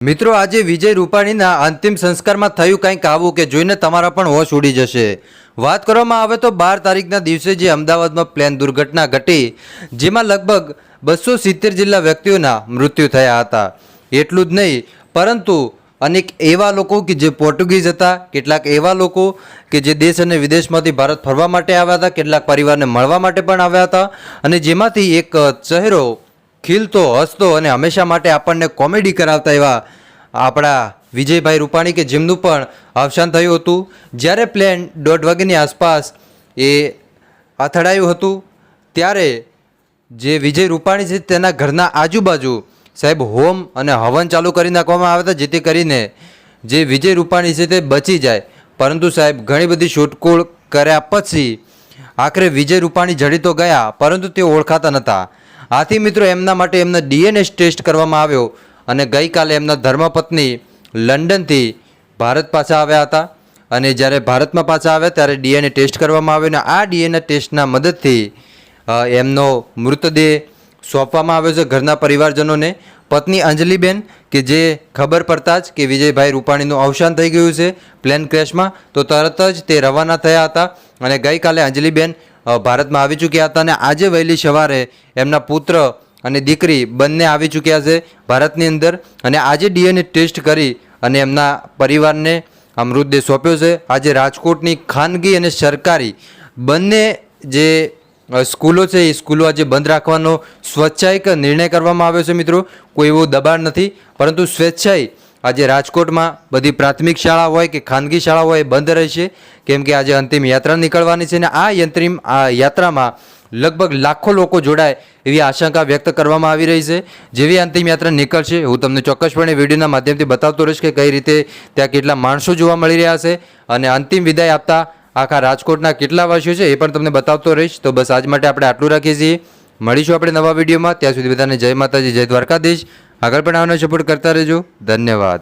મિત્રો, આજે વિજય રૂપાણીના અંતિમ સંસ્કારમાં થયું કંઈક આવું કે જોઈને તમારા પણ હોશ ઉડી જશે. વાત કરવામાં આવે તો બાર તારીખના દિવસે જે અમદાવાદમાં પ્લેન દુર્ઘટના ઘટી, જેમાં લગભગ બસો સિત્તેર જેટલા વ્યક્તિઓના મૃત્યુ થયા હતા. એટલું જ નહીં, પરંતુ અનેક એવા લોકો કે જે પોર્ટુગીઝ હતા, કેટલાક એવા લોકો કે જે દેશ અને વિદેશમાંથી ભારત ફરવા માટે આવ્યા હતા, કેટલાક પરિવારને મળવા માટે પણ આવ્યા હતા, અને જેમાંથી એક ચહેરો ખીલતો, હસતો અને હંમેશા માટે આપણને કોમેડી કરાવતા એવા આપણા વિજયભાઈ રૂપાણી કે જેમનું પણ અવસાન થયું હતું. જ્યારે પ્લેન દોઢ વાગ્યાની આસપાસ એ અથડાયું હતું, ત્યારે જે વિજય રૂપાણી છે તેના ઘરના આજુબાજુ સાહેબ હોમ અને હવન ચાલુ કરી નાખવામાં આવ્યા હતા જેથી કરીને જે વિજય રૂપાણી છે તે બચી જાય. પરંતુ સાહેબ, ઘણી બધી શોધખોળ કર્યા પછી આખરે વિજય રૂપાણી જડી તો ગયા, પરંતુ તે ઓળખાતા નહોતા આથી મિત્રો એમના માટે એમના ડીએનએ ટેસ્ટ કરવામાં આવ્યો અને ગઈકાલે એમના ધર્મપત્ની લંડનથી ભારત પાછા આવ્યા હતા. અને જ્યારે ભારતમાં પાછા આવ્યા ત્યારે ડીએનએ ટેસ્ટ કરવામાં આવ્યો અને આ ડીએનએ ટેસ્ટના મદદથી એમનો મૃતદેહ સોંપવામાં આવ્યો છે ઘરના પરિવારજનોને. પત્ની અંજલિબેન, કે જે ખબર પડતા જ કે વિજયભાઈ રૂપાણીનું અવસાન થઈ ગયું છે પ્લેન ક્રેશમાં, તો તરત જ તે રવાના થયા હતા. અને ગઈકાલે અંજલિબેન ભારતમાં આવી ચૂક્યા હતા અને આજે વહેલી સવારે એમના પુત્ર અને દીકરી બંને આવી ચૂક્યા છે ભારતની અંદર અને આજે ડીએનએ ટેસ્ટ કરી અને એમના પરિવારને આ મૃતદેહ સોંપ્યો છે. આજે રાજકોટની ખાનગી અને સરકારી બંને જે સ્કૂલો છે, એ સ્કૂલો આજે બંધ રાખવાનો સ્વૈચ્છાયિક નિર્ણય કરવામાં આવ્યો છે મિત્રો. કોઈ એવો દબાણ નથી. પરંતુ સ્વેચ્છાએ આજે રાજકોટમાં બધી પ્રાથમિક શાળા હોય કે ખાનગી શાળા હોય બંધ રહેશે. કેમ કે આજે અંતિમ યાત્રા નીકળવાની છે અને આ યંત્રિમ, આ યાત્રામાં લગભગ લાખો લોકો જોડાય એવી આશંકા વ્યક્ત કરવામાં આવી રહી છે. જેવી અંતિમ યાત્રા નીકળશે, હું તમને ચોક્કસપણે વિડીયોના માધ્યમથી બતાવતો રહીશ કે કઈ રીતે ત્યાં કેટલા માણસો જોવા મળી રહ્યા છે અને અંતિમ વિદાય આપતા આખા રાજકોટના કેટલા વાસીઓ છે એ પણ તમને બતાવતો રહીશ. તો બસ આજ માટે આપણે આટલું રાખીએ છીએ. મળીશું આપણે નવા વિડીયોમાં. ત્યાં સુધી બધાને જય માતાજી, જય દ્વારકાધીશ. આગળ પણ આવવાનો સપોર્ટ કરતા રહેજો. ધન્યવાદ.